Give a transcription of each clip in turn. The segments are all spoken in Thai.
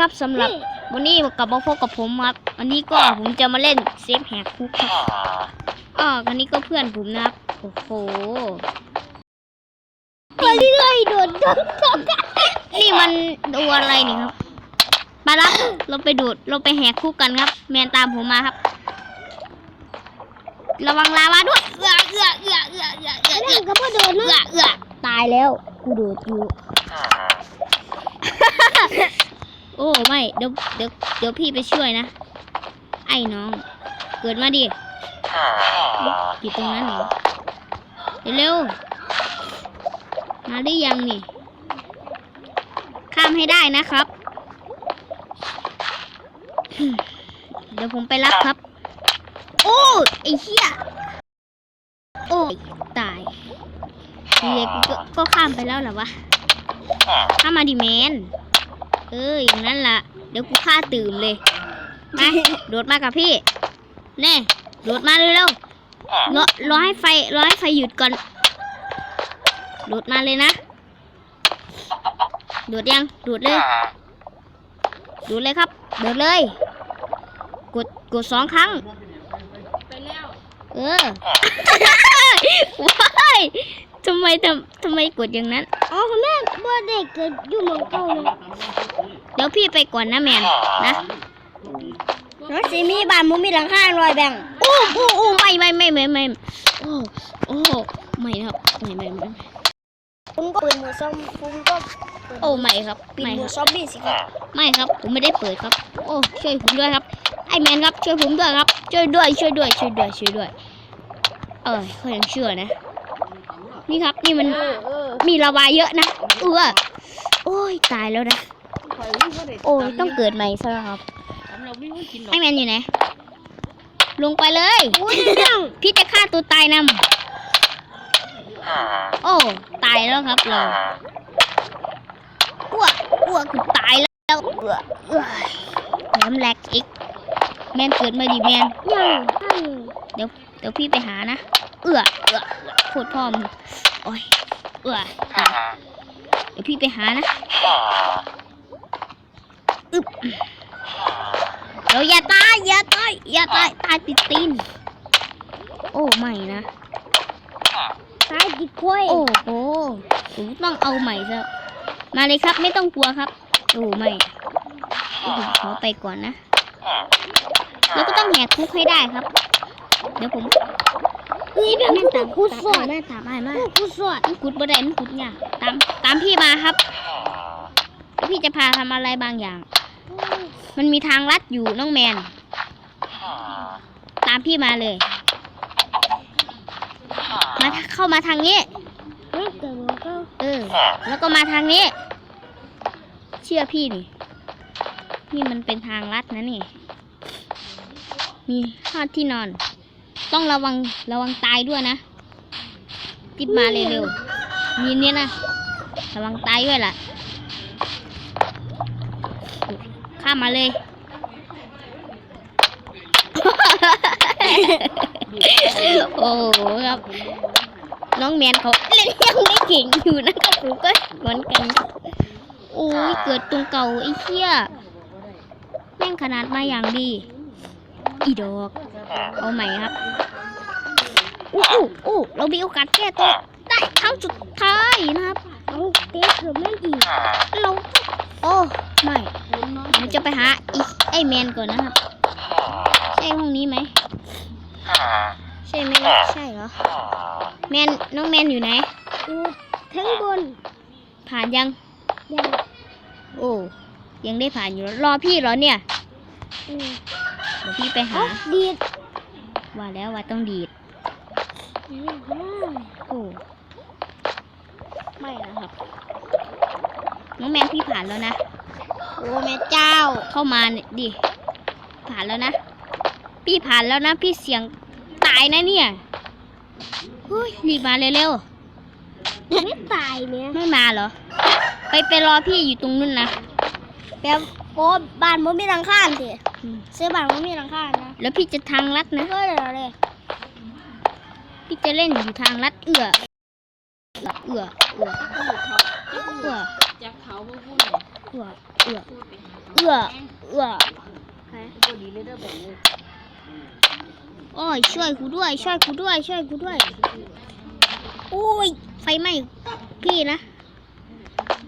ครับสำหรับวันนี้กลับมาพบกับผมครับวันนี้ก็ผมจะมาเล่นเซฟแหกคุกครับอ๋อคันนี้ก็เพื่อนผมนะครับโอ้โหไปเรื่อยโดดโดดโดดนี่มันดูอะไรนี่ครับมารับเราไปดูดเราไปแหกคุกกันครับ แมนตามผมมาครับ ระวังลาวาด้วยเอื้อเอื้อเอื้อเอื้อเอื้อเอื้อเอื้นั่องก็พอโดดเอื้อนะเอื้อตายแล้วกูโดดอยู่โอ้ไม่เดี๋ยวเดี๋ยวเดี๋ยวพี่ไปช่วยนะ ไอ้น้อง เกิดมาดิอยู่ตรงนั้นเหรอเร็วๆมาได้ยังนี่ ข้ามให้ได้นะครับ เดี๋ยวผมไปรับครับ โอ้ยไอ้เหี้ยโอ้ยตายเฮียกูก็ก็ข้ามไปแล้วเหรอวะข้ามมาดิแมน เอออย่างนั้นล่ะ เดี๋ยวกูฆ่าตื่มเลยมาโดดมากับพี่ แน่โดดมาเร็วๆรอรอให้ไฟรอให้ไฟหยุดก่อน โดดมาเลยนะ โดดยัง โดดเลย โดดเลยครับ โดดเลย กด กดสองครั้งเออว้าย ทำไมทำทำไมกดอย่างนั้น อ๋อคุณแม่บ่ได้เกิดอยู่เมืองเก่านะเดี๋ยวพี่ไปก่อนนะแมนนะน้องสีมีบ้านมุมีหลังคาลอยแบ่งโอ้โอ้โอ้ไม่ไม่ไม่ไม่ไม่โอ้โอ้ไม่ครับไม่ไม่ไม่คุณก็ปืนหมูซอมคุณก็โอ้ไม่ครับปืนไม่หมูครับซอมบี้สิครับไม่ครับ ผมไม่ได้เปิดครับ โอ้ช่วยผมด้วยครับไอแมนครับช่วยผมด้วยครับช่วยด้วยช่วยด้วยช่วยด้วยช่วยด้วย เออเขายังเชื่อนะ นี่ครับนี่มันมีระบายเยอะนะเออโอ้ยตายแล้วนะ โอ้ยต้องเกิดใหม่ซะแล้วครับไอแมนอยู่ไหนลงไปเลยอุ้ยยังพี่จะฆ่าตัวตายนำโอ้ตายแล้วครับเราอ้วกอ้วกคือตายแล้วเอื้อเอื้อแถมแหลกอีกแมนเกิดมาดิแมนยังยังเดี๋ยวเดี๋ยวพี่ไปหานะ เอื้อเอื้อเอื้อโคตรพ่อมง โอ้ยเอื้อเดี๋ยวพี่ไปหานะอึบเดี๋ยวอย่าตายอย่าตายอย่าตายตายติดตีนโอ้ไม่นะตายดิควายโอ้โหผมต้องเอาใหม่ซะมาเลยครับไม่ต้องกลัวครับโอ้ไม่ผมขอไปก่อนนะแล้วก็ต้องแหกคุกให้ได้ครับ เดี๋ยวผม เฮ้ยแบบแม่นตามกูสอดแม่นตามไอ้มากูสอดมันกุดบ่ได้มันกุดเนี่ยากตามตามพี่มาครับแล้วพี่จะพาทำอะไรบางอย่าง มันมีทางลัดอยู่น้องแมน ตามพี่มาเลย มาเข้ามาทางนี้นั่นเกิดเมืองเก่าเออ แล้วก็มาทางนี้ เชื่อพี่นี่นี่มันเป็นทางลัดนะนี่ มีห้าที่นอน ต้องระวังระวังตายด้วยนะติดมาเร็วๆมีเนี่ยนะระวังตายด้วยล่ะข้ามมาเลยโอ้โหครับ น้องแมนเขาเล่นยังไม่เก่งอยู่นะครับผมก็เหมือนกัน โอ้ยเกิดตรงเก่าไอ้เหี้ยแม่งขนาดมาอย่างดี อีดอก เอาใหม่ครับอู้อู้อู้เรามีโอกาสแก้ตัวได้ครั้งสุดท้ายนะครับเอาเต๊ะเกือบไม่ดีเราโอ้ไม่ผมจะไปหาอีไอแมนก่อนนะครับใช่ห้องนี้ไหมใช่ไหมล่ะใช่เหรอแมนน้องแมนอยู่ไหนกูทั้งบน ผ่านยังยังโอ้ยังได้ผ่านอยู่แล้วรอพี่เหรอเนี่ยอืมเดี๋ยวพี่ไปหาเอ้าดีด ว่าแล้วว่าต้องดีดยังไงโอ้ไม่นะครับ น้องแมนพี่ผ่านแล้วนะ โอ้แม่เจ้า เข้ามาเนี่ยดิ ผ่านแล้วนะ พี่ผ่านแล้วนะ พี่เสียงตายนะเนี่ยเฮ้ยรีบมาเร็วไม่ตายเนี่ยๆไม่มาเหรอ ไปไปรอพี่อยู่ตรงนู้นนะแบบโอ้บ้านมุมีหลังคาสิ อืมซื้อบ้านมุมีหลังคานะแล้วพี่จะทางลัดนะก็เลยเลยพี่จะเล่นอยู่ทางลัดเอื้อเอื้อเอื้อเอื้อจากเขาพวกพูดเนี่ยเอื้อเอื้อเอื้อเอื้อโอ้ยช่วยกูด้วยช่วยกูด้วยช่วยกูด้วยโอ้ยไฟไหม้พี่นะ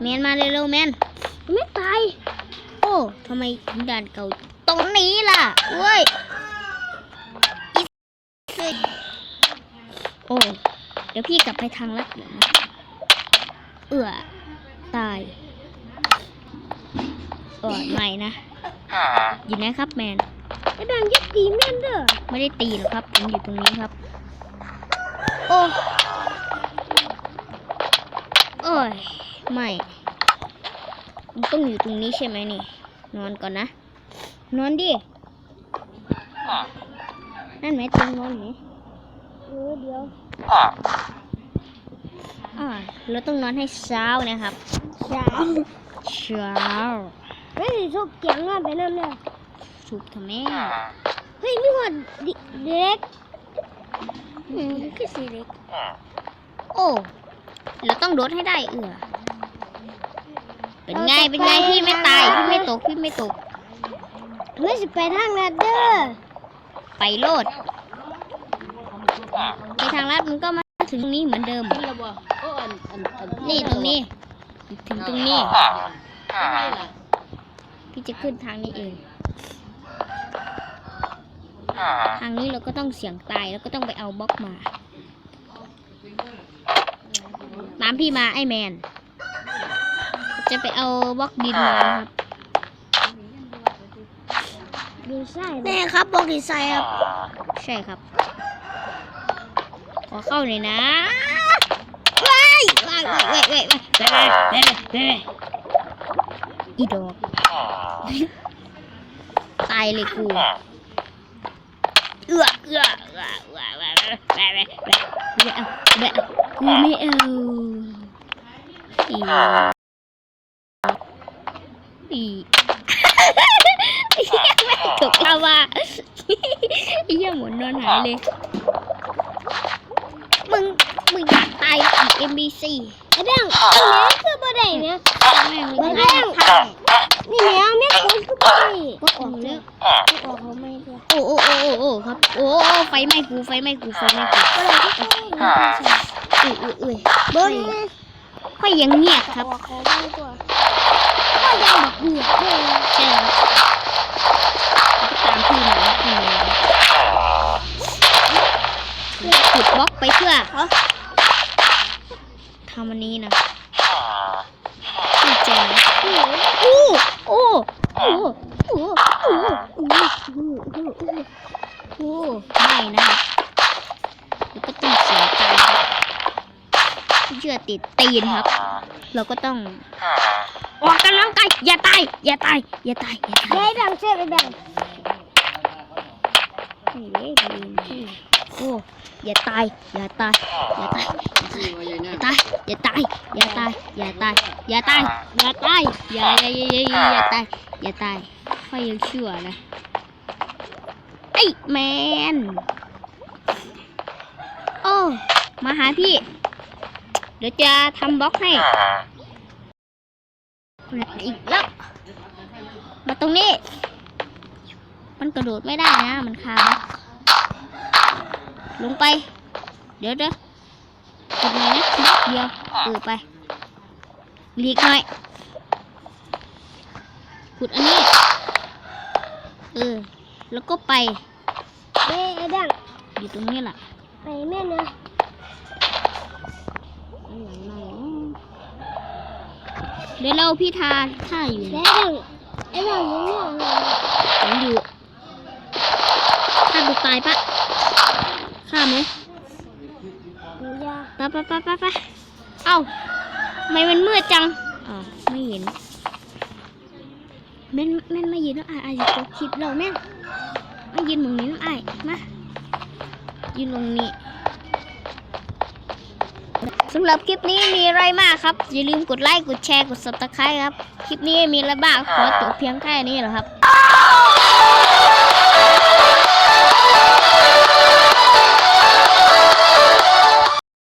แมนมาเร็วๆแมนไม่ตายโอ้ทำไมถึงด่านเก่า ตรงนี้ล่ะเว้ยอีสิโอ้เดี๋ยวพี่กลับไปทางลัดเนะเอื้อตายโอ้ยไม่นะอยู่ไหนครับแมนไอ้แบงยัดตีแมนเด้อไม่ได้ตีหรอกครับผมอยู่ตรงนี้ครับ โอ้โอ้ยไม่มันต้องอยู่ตรงนี้ใช่ไหมนี่ นอนก่อนนะ นอนดินั่นไหมเตียงนอนไหมเออเดี๋ยวอ่าเราต้องนอนให้เช้านะครับสามเช้าไม่ได้ทุบเกียงอะไปนั่นเลยสุกทำไมเฮ้ยมีหัวดิเด็กอืมคือสีเล็ก โอ้ เราต้องโดดให้ได้เอือเป็นไง เป็นไงพี่ไม่ตาย พี่ไม่ตก พี่ไม่ตก เฮ้ยสิไปทางนั้นเด้อไปโลดไปทางลัดมันก็มาถึงตรงนี้เหมือนเดิมนี่ตรงนี้ ถึงตรงนี้ พี่จะขึ้นทางนี้เอง ทางนี้เราก็ต้องเสี่ยงตายแล้วก็ต้องไปเอาบล็อกมาตามพี่มาไอ้แมน จะไปเอาบล็อกดินมาครับ ดีไซน์แน่ครับบอกดีไซน์ครับ ใช่ครับ ขอเข้าหน่อยนะว้ายว้ายว้ายว้ายว้ายว้ายว้ายว้ายว้ายอีดอกตายเลยกูเอื้อเอื้อเอื้อเอื้อเอื้อเอื้อเอื้อเอื้อเอื้อไม่เอาไม่เอากูไม่เอาอีอีไอ้เหี้ยแม่งตกลาวาไอ้เหี้ ยหมุนนอนหายเลย มึง มึงอยากตายอีก MBC ไอ้แบงอันนี้คือบ่ได้เนี่ยแม่งไอ้เลยแบงนี่แมวแม่คนคือบ่ได้ว่าออกแล้วก็ออกเขาไม่ได้โอ้โอ้โอ้โอ้โอ้ครับ โอ้โอ้ไฟไหม้กู ไฟไหม้กู ไฟไหม้กูก็เลยที่เขาไม่ได้อุ้ยอุ้ยอุ้ยเบิ้งค่อยยังเงียบครับออกเขาไม่ได้ก็ยังบักเบียดเลยใช่ครับตามพี่มาพี่มาขุดบล็อกไปเพื่อทำอันนี้นะพี่แจงโอ้โอ้โอ้โอ้โอ้โอ้โอ้โอ้ไม่นะครับแล้วก็ต้องเสียใจครับเชื่อติดตีนครับ เราก็ต้องออกกำลังกายอย่าตายอย่าตายอย่าตายอย่าตายเฮ้ยแบงเชื่อไปแบงนี่เด้ดี โอ้อย่าตาย อย่าตาย อย่าตาย อย่าตาย อย่าตาย อย่าตาย อย่าตาย อย่าตาย อย่าตาย อย่าอย่าอย่าอย่าอย่าตาย อย่าตายค่อยยังชั่วนะ ไอ้แมน โอ้ มาหาพี่ เดี๋ยวจะทำบล็อกให้อีกแล้ว มาตรงนี้ มันกระโดดไม่ได้นะ มันคาบ ล็อกลงไป เดี๋ยวเดี๋ยวกดหน่อยนะบล็อกเดียวเออไปหลีกหน่อยขุดอันนี้ เออ แล้วก็ไปเฮ้ยไอ้แบงอยู่ตรงนี้แหละไปแม่นะเดี๋ยวเราพี่ทาท่าอยู่ไอ้นะแบงไอ้แบงยังไม่ออกเลยผมอยู่ฆ่าตัวตายปะฆ่า ไหมหนูยาไปไปไปไปไปเอ้าทำไมมันมืดจังอ๋อไม่เห็นแม่นแม่นมายืนแล้วอายอายจะคลิปเราแม่นมายืนตรงนี้น้ำอายมายืนตรงนี้สำหรับคลิปนี้มีอะไรมากครับ อย่าลืมกดไลค์กดแชร์กด subscribe ครับ คลิปนี้มีอะไรบ้างขอจบเพียงแค่นี้เหรอครับ